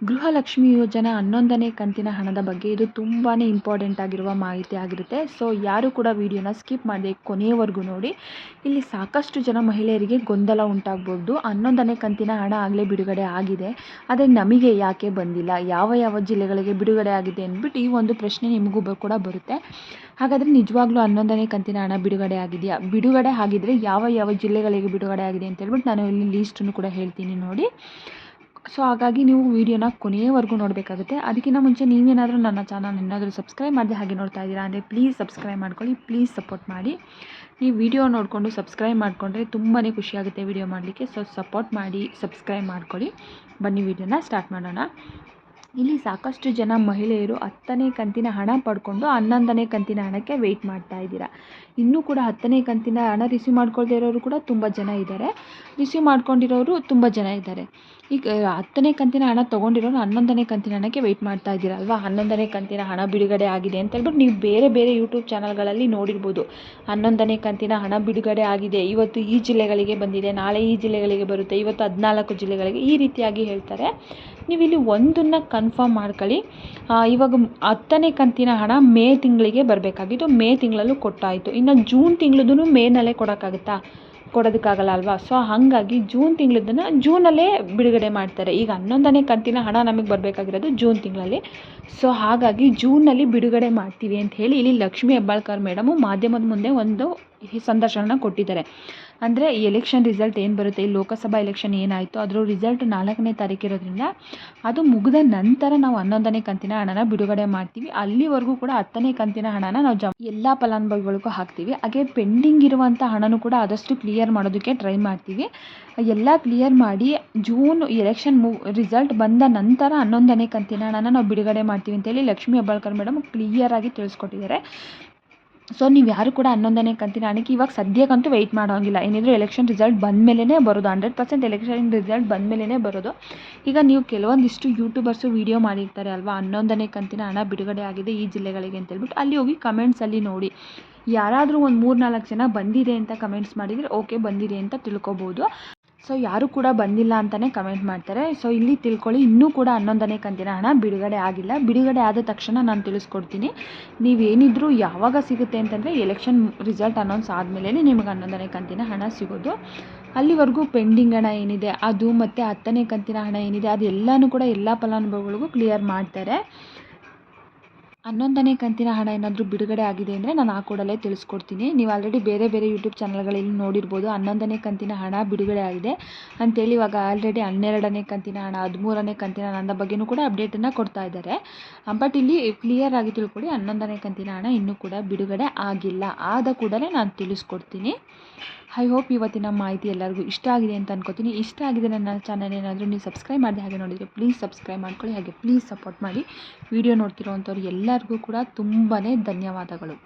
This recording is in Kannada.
ಗೃಹಲಕ್ಷ್ಮಿ ಯೋಜನೆ ಹನ್ನೊಂದನೇ ಕಂತಿನ ಹಣದ ಬಗ್ಗೆ ಇದು ತುಂಬಾ ಇಂಪಾರ್ಟೆಂಟ್ ಆಗಿರುವ ಮಾಹಿತಿ ಆಗಿರುತ್ತೆ. ಸೊ ಯಾರು ಕೂಡ ವಿಡಿಯೋನ ಸ್ಕಿಪ್ ಮಾಡದೆ ಕೊನೆಯವರೆಗೂ ನೋಡಿ. ಇಲ್ಲಿ ಸಾಕಷ್ಟು ಜನ ಮಹಿಳೆಯರಿಗೆ ಗೊಂದಲ ಉಂಟಾಗ್ಬೋದು. ಹನ್ನೊಂದನೇ ಕಂತಿನ ಹಣ ಆಗಲೇ ಬಿಡುಗಡೆ ಆಗಿದೆ. ಆದರೆ ನಮಗೆ ಯಾಕೆ ಬಂದಿಲ್ಲ? ಯಾವ ಯಾವ ಜಿಲ್ಲೆಗಳಿಗೆ ಬಿಡುಗಡೆ ಆಗಿದೆ ಅಂದ್ಬಿಟ್ಟು ಈ ಒಂದು ಪ್ರಶ್ನೆ ನಿಮಗೂ ಕೂಡ ಬರುತ್ತೆ. ಹಾಗಾದರೆ ನಿಜವಾಗ್ಲೂ ಹನ್ನೊಂದನೇ ಕಂತಿನ ಹಣ ಬಿಡುಗಡೆ ಆಗಿದೆಯಾ? ಬಿಡುಗಡೆ ಆಗಿದ್ದರೆ ಯಾವ ಯಾವ ಜಿಲ್ಲೆಗಳಿಗೆ ಬಿಡುಗಡೆ ಆಗಿದೆ ಅಂತ ಹೇಳ್ಬಿಟ್ಟು ನಾನು ಇಲ್ಲಿ ಲೀಸ್ಟನ್ನು ಕೂಡ ಹೇಳ್ತೀನಿ ನೋಡಿ. ಸೊ ಹಾಗಾಗಿ ನೀವು ವೀಡಿಯೋನ ಕೊನೆಯವರೆಗೂ ನೋಡಬೇಕಾಗುತ್ತೆ. ಅದಕ್ಕಿಂತ ಮುಂಚೆ ನೀವೇನಾದರೂ ನನ್ನ ಚಾನಲ್ ಏನಾದರೂ ಸಬ್ಸ್ಕ್ರೈಬ್ ಮಾಡದೆ ಹಾಗೆ ನೋಡ್ತಾ ಇದ್ದೀರಾ ಅಂದರೆ ಪ್ಲೀಸ್ ಸಬ್ಸ್ಕ್ರೈಬ್ ಮಾಡ್ಕೊಳ್ಳಿ ಪ್ಲೀಸ್ ಸಪೋರ್ಟ್ ಮಾಡಿ. ನೀವು ವಿಡಿಯೋ ನೋಡಿಕೊಂಡು ಸಬ್ಸ್ಕ್ರೈಬ್ ಮಾಡಿಕೊಂಡ್ರೆ ತುಂಬಾ ಖುಷಿಯಾಗುತ್ತೆ ವಿಡಿಯೋ ಮಾಡಲಿಕ್ಕೆ. ಸೊ ಸಪೋರ್ಟ್ ಮಾಡಿ ಸಬ್ಸ್ಕ್ರೈಬ್ ಮಾಡ್ಕೊಳ್ಳಿ. ಬನ್ನಿ ವಿಡಿಯೋನ ಸ್ಟಾರ್ಟ್ ಮಾಡೋಣ. ಇಲ್ಲಿ ಸಾಕಷ್ಟು ಜನ ಮಹಿಳೆಯರು ಹತ್ತನೇ ಕಂತಿನ ಹಣ ಪಡ್ಕೊಂಡು ಹನ್ನೊಂದನೇ ಕಂತಿನ ಹಣಕ್ಕೆ ವೆಯ್ಟ್ ಮಾಡ್ತಾ ಇದ್ದೀರಾ. ಇನ್ನೂ ಕೂಡ ಹತ್ತನೇ ಕಂತಿನ ಹಣ ರಿಸೀವ್ ಮಾಡ್ಕೊಳ್ದೇ ಇರೋರು ಕೂಡ ತುಂಬ ಜನ ಇದ್ದಾರೆ. ರಿಸೀವ್ ಮಾಡ್ಕೊಂಡಿರೋರು ತುಂಬ ಜನ ಇದ್ದಾರೆ. ಈಗ ಹತ್ತನೇ ಕಂತಿನ ಹಣ ತೊಗೊಂಡಿರೋರು ಹನ್ನೊಂದನೇ ಕಂತಿನ ಹಣಕ್ಕೆ ವೆಯ್ಟ್ ಮಾಡ್ತಾ ಇದ್ದೀರಲ್ವಾ ಹನ್ನೊಂದನೇ ಕಂತಿನ ಹಣ ಬಿಡುಗಡೆ ಆಗಿದೆ ಅಂತ ಹೇಳ್ಬಿಟ್ಟು ನೀವು ಬೇರೆ ಬೇರೆ ಯೂಟ್ಯೂಬ್ ಚಾನಲ್ಗಳಲ್ಲಿ ನೋಡಿರ್ಬೋದು. ಹನ್ನೊಂದನೇ ಕಂತಿನ ಹಣ ಬಿಡುಗಡೆ ಆಗಿದೆ. ಇವತ್ತು ಈ ಜಿಲ್ಲೆಗಳಿಗೆ ಬಂದಿದೆ, ನಾಳೆ ಈ ಜಿಲ್ಲೆಗಳಿಗೆ ಬರುತ್ತೆ, ಇವತ್ತು ಹದಿನಾಲ್ಕು ಜಿಲ್ಲೆಗಳಿಗೆ ಈ ರೀತಿಯಾಗಿ ಹೇಳ್ತಾರೆ. ನೀವು ಇಲ್ಲಿ ಒಂದನ್ನು ಕನ್ಫರ್ಮ್ ಮಾಡ್ಕೊಳ್ಳಿ ಇವಾಗ ಹತ್ತನೇ ಕಂತಿನ ಹಣ ಮೇ ತಿಂಗಳಿಗೆ ಬರಬೇಕಾಗಿತ್ತು. ಮೇ ತಿಂಗಳಲ್ಲೂ ಕೊಟ್ಟಾಯಿತು. ಇನ್ನು ಜೂನ್ ತಿಂಗಳದೂ ಮೇನಲ್ಲೇ ಕೊಡೋಕ್ಕಾಗುತ್ತಾ? ಕೊಡೋದಕ್ಕಾಗಲ್ಲ ಅಲ್ವಾ? ಸೊ ಹಾಗಾಗಿ ಜೂನ್ ತಿಂಗಳದನ್ನು ಜೂನಲ್ಲೇ ಬಿಡುಗಡೆ ಮಾಡ್ತಾರೆ. ಈಗ ಹನ್ನೊಂದನೇ ಕಂತಿನ ಹಣ ನಮಗೆ ಬರಬೇಕಾಗಿರೋದು ಜೂನ್ ತಿಂಗಳಲ್ಲಿ. ಸೊ ಹಾಗಾಗಿ ಜೂನಲ್ಲಿ ಬಿಡುಗಡೆ ಮಾಡ್ತೀವಿ ಅಂತ ಹೇಳಿ ಇಲ್ಲಿ ಲಕ್ಷ್ಮೀ ಹೆಬ್ಬಾಳ್ಕರ್ ಮೇಡಮು ಮಾಧ್ಯಮದ ಮುಂದೆ ಒಂದು ಸಂದರ್ಶನ ಕೊಟ್ಟಿದ್ದಾರೆ. ಅಂದರೆ ಎಲೆಕ್ಷನ್ ರಿಸಲ್ಟ್ ಏನು ಬರುತ್ತೆ? ಈ ಲೋಕಸಭಾ ಎಲೆಕ್ಷನ್ ಏನಾಯಿತು? ಅದರ ರಿಸಲ್ಟ್ ನಾಲ್ಕನೇ ತಾರೀಕಿರೋದ್ರಿಂದ ಅದು ಮುಗಿದ ನಂತರ ನಾವು ಹನ್ನೊಂದನೇ ಕಂತಿನ ಹಣನ ಬಿಡುಗಡೆ ಮಾಡ್ತೀವಿ. ಅಲ್ಲಿವರೆಗೂ ಕೂಡ ಹತ್ತನೇ ಕಂತಿನ ಹಣನ ನಾವು ಜಮ್ ಎಲ್ಲ ಫಲಾನುಭವಿಗಳಿಗೂ ಹಾಕ್ತೀವಿ. ಹಾಗೆ ಪೆಂಡಿಂಗ್ ಇರುವಂಥ ಹಣನೂ ಕೂಡ ಆದಷ್ಟು ಕ್ಲಿಯರ್ ಮಾಡೋದಕ್ಕೆ ಟ್ರೈ ಮಾಡ್ತೀವಿ. ಎಲ್ಲ ಕ್ಲಿಯರ್ ಮಾಡಿ ಜೂನ್ ಎಲೆಕ್ಷನ್ ಮು ರಿಸಲ್ಟ್ ಬಂದ ನಂತರ ಹನ್ನೊಂದನೇ ಕಂತಿನ ಹಣನ ನಾವು ಬಿಡುಗಡೆ ಮಾಡ್ತೀವಿ ಅಂತೇಳಿ ಲಕ್ಷ್ಮೀ ಹೆಬ್ಬಾಳ್ಕರ್ ಮೇಡಮ್ ಕ್ಲಿಯರಾಗಿ ತಿಳಿಸ್ಕೊಟ್ಟಿದ್ದಾರೆ. ಸೊ ನೀವು ಯಾರು ಕೂಡ ಹನ್ನೊಂದನೇ ಕಂತಿನ ಹಣಕ್ಕೆ ಇವಾಗ ಸದ್ಯಕ್ಕಂತೂ ವೆಯ್ಟ್ ಮಾಡೋಂಗಿಲ್ಲ. ಏನಿದ್ರು ಎಲೆಕ್ಷನ್ ರಿಸಲ್ಟ್ ಬಂದ ಮೇಲೇ ಬರೋದು. ಹಂಡ್ರೆಡ್ ಪರ್ಸೆಂಟ್ ಎಲೆಕ್ಷನ್ ರಿಸಲ್ಟ್ ಬಂದ ಮೇಲೇ ಬರೋದು. ಈಗ ನೀವು ಕೆಲವೊಂದಿಷ್ಟು ಯೂಟ್ಯೂಬರ್ಸು ವೀಡಿಯೋ ಮಾಡಿರ್ತಾರೆ ಅಲ್ವಾ? ಹನ್ನೊಂದನೇ ಕಂತಿನ ಹಣ ಬಿಡುಗಡೆ ಆಗಿದೆ ಈ ಜಿಲ್ಲೆಗಳಿಗೆ ಅಂತ ಹೇಳ್ಬಿಟ್ಟು ಅಲ್ಲಿ ಹೋಗಿ ಕಮೆಂಟ್ಸಲ್ಲಿ ನೋಡಿ. ಯಾರಾದರೂ ಒಂದು ಮೂರು ನಾಲ್ಕು ಜನ ಬಂದಿದೆ ಅಂತ ಕಮೆಂಟ್ಸ್ ಮಾಡಿದರೆ ಓಕೆ ಬಂದಿದೆ ಅಂತ ತಿಳ್ಕೊಬೋದು. ಸೊ ಯಾರೂ ಕೂಡ ಬಂದಿಲ್ಲ ಅಂತಲೇ ಕಮೆಂಟ್ ಮಾಡ್ತಾರೆ. ಸೊ ಇಲ್ಲಿ ತಿಳ್ಕೊಳ್ಳಿ, ಇನ್ನೂ ಕೂಡ ಹನ್ನೊಂದನೇ ಕಂತಿನ ಹಣ ಬಿಡುಗಡೆ ಆಗಿಲ್ಲ. ಬಿಡುಗಡೆ ಆದ ತಕ್ಷಣ ನಾನು ತಿಳಿಸ್ಕೊಡ್ತೀನಿ. ನೀವೇನಿದ್ರೂ ಯಾವಾಗ ಸಿಗುತ್ತೆ ಅಂತಂದರೆ ಎಲೆಕ್ಷನ್ ರಿಸಲ್ಟ್ ಅನೌನ್ಸ್ ಆದಮೇಲೆ ನಿಮಗೆ ಹನ್ನೊಂದನೇ ಕಂತಿನ ಹಣ ಸಿಗೋದು. ಅಲ್ಲಿವರೆಗೂ ಪೆಂಡಿಂಗ್ ಹಣ ಏನಿದೆ, ಅದು ಮತ್ತು ಹತ್ತನೇ ಕಂತಿನ ಹಣ ಏನಿದೆ, ಅದೆಲ್ಲನೂ ಕೂಡ ಎಲ್ಲ ಫಲಾನುಭವಿಗಳಿಗೂ ಕ್ಲಿಯರ್ ಮಾಡ್ತಾರೆ. ಹನ್ನೊಂದನೇ ಕಂತಿನ ಹಣ ಏನಾದರೂ ಬಿಡುಗಡೆ ಆಗಿದೆ ಅಂದರೆ ನಾನು ಆ ಕೂಡಲೇ ತಿಳಿಸ್ಕೊಡ್ತೀನಿ. ನೀವು ಆಲ್ರೆಡಿ ಬೇರೆ ಬೇರೆ ಯೂಟ್ಯೂಬ್ ಚಾನಲ್ಗಳಲ್ಲಿ ನೋಡಿರ್ಬೋದು ಹನ್ನೊಂದನೇ ಕಂತಿನ ಹಣ ಬಿಡುಗಡೆ ಆಗಿದೆ ಅಂತೇಳಿ ಇವಾಗ ಆಲ್ರೆಡಿ ಹನ್ನೆರಡನೇ ಕಂತಿನ ಹಣ, ಹದಿಮೂರನೇ ಕಂತಿನ ಹಣದ ಬಗ್ಗೆಯೂ ಕೂಡ ಅಪ್ಡೇಟನ್ನು ಕೊಡ್ತಾ ಇದ್ದಾರೆ. ಬಟ್ ಇಲ್ಲಿ ಕ್ಲಿಯರ್ ಆಗಿ ತಿಳ್ಕೊಳ್ಳಿ ಹನ್ನೊಂದನೇ ಕಂತಿನ ಹಣ ಇನ್ನೂ ಕೂಡ ಬಿಡುಗಡೆ ಆಗಿಲ್ಲ. ಆದ ಕೂಡಲೇ ನಾನು ತಿಳಿಸ್ಕೊಡ್ತೀನಿ. ಐ ಹೋಪ್ ಇವತ್ತಿನ ಮಾಹಿತಿ ಎಲ್ಲರಿಗೂ ಇಷ್ಟ ಆಗಿದೆ ಅಂತ ಅನ್ಕೋತೀನಿ. ಇಷ್ಟ ಆಗಿದೆ ನನ್ನ ಚಾನಲ್ ಏನಾದರೂ ನೀವು ಸಬ್ಸ್ಕ್ರೈಬ್ ಮಾಡಿದೆ ಹಾಗೆ ನೋಡಿದರೆ ಪ್ಲೀಸ್ ಸಬ್ಸ್ಕ್ರೈಬ್ ಮಾಡ್ಕೊಳ್ಳಿ ಹಾಗೆ ಪ್ಲೀಸ್ ಸಪೋರ್ಟ್ ಮಾಡಿ. ವಿಡಿಯೋ ನೋಡ್ತಿರೋವಂಥವ್ರು ಎಲ್ಲರಿಗೂ ಕೂಡ ತುಂಬಾ ಧನ್ಯವಾದಗಳು.